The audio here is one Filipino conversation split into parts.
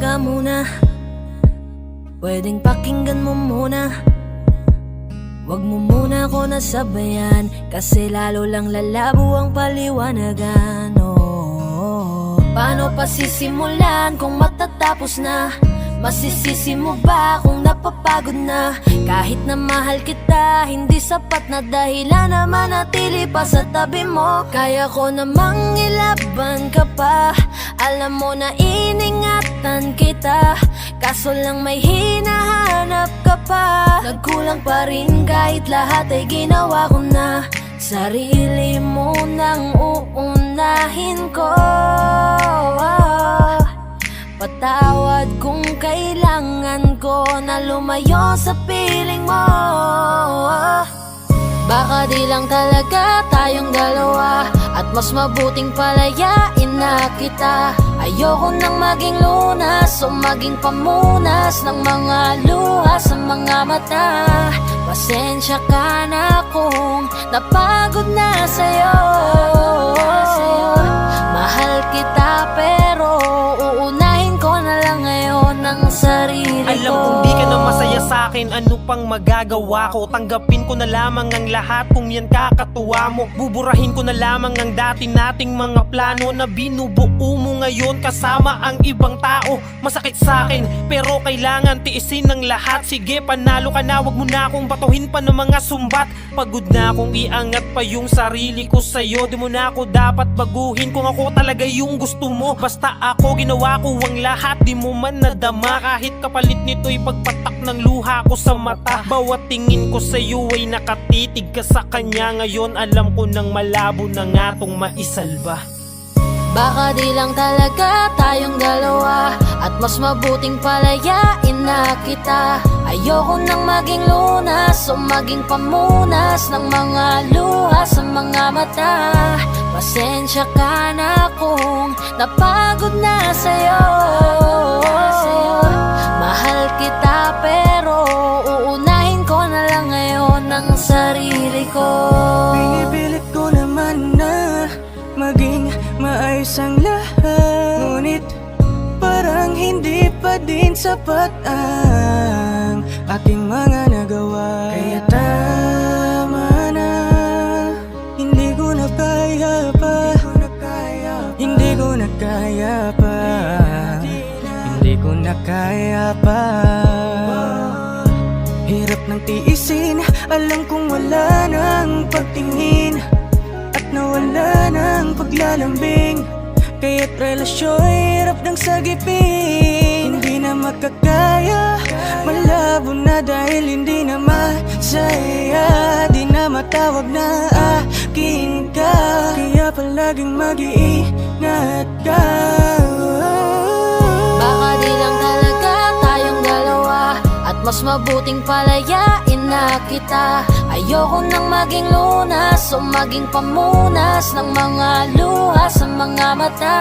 teka muna Pwedeng pakinggan mo muna Huwag mo muna ako nasabayan Kasi lalo lang lalabo ang paliwanagan oh. Paano pa sisimulan kung matatapos na? Masisisi mo ba kung napapagod na? Kahit na mahal kita, hindi sapat na dahilan na manatili pa sa tabi mo Kaya ko namang ilaban ka pa Alam mo na iningatan kita. Kaso lang may hinahanap ka pa. Nagkulang pa rin kahit lahat ay ginawa ko na. Sarili mo nang uunahin ko. Patawad kung kailangan ko na lumayo sa piling mo. Baka di lang talaga tayong dalawa. At mas mabuting palayain na kita Ayoko nang maging lunas o maging pamunas Ng mga luha sa mga mata. Pasensya ka na kung napagod na sa'yo akin Ano pang magagawa ko? Tanggapin ko na lamang ang lahat Kung yan kakatuwa mo. Buburahin ko na lamang ang dati nating mga plano Na binubuo mo ngayon Kasama ang ibang tao. Masakit sa akin Pero kailangan tiisin ng lahat. Sige panalo ka na Huwag mo na akong batuhin pa ng mga sumbat. Pagod na akong iangat pa yung sarili ko sa'yo. Di mo na ako dapat baguhin Kung ako talaga yung gusto mo. Basta ako ginawa ko ang lahat Di mo man nadama. Kahit kapalit nito'y pagpatak ng luha ko sa mata Bawat tingin ko sa'yo ay nakatitig ka sa kanya. Ngayon alam ko nang malabo na nga tong maisalba. Baka di lang talaga tayong dalawa At mas mabuting palayain na kita. Ayoko nang maging lunas o maging pamunas Ng mga luha sa mga mata. Pasensya ka na kung napagod na sa'yo sapat ang ating mga nagawa. Kaya tama na, hindi ko na kaya pa. Hindi ko na kaya pa. Hindi ko na kaya pa. Hirap ng tiisin Alam kong wala nang pagtingin. At nawala ng paglalambing. Kaya't relasyon hirap ng sagipin. Hindi dahil hindi na masaya. Di na matawag na akin ka. Kaya palaging mag-iingat ka. Baka di lang talaga tayong dalawa. At mas mabuting palayain na kita. Ayoko nang maging lunas o maging pamunas Ng mga luha sa mga mata.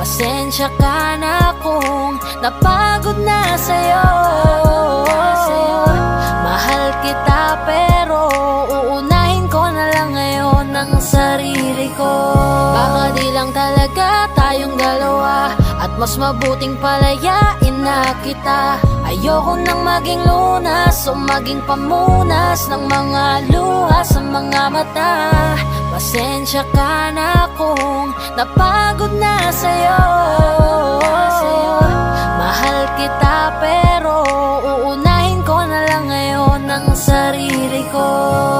Pasensya ka na kung napagod na sa'yo kita pero uunahin ko na lang ngayon ang sarili ko. Baka di lang talaga tayong dalawa At mas mabuting palayain na kita. Ayoko nang maging lunas o maging pamunas Ng mga luha sa mga mata. Pasensya ka na kung napagod na sa'yo uunahin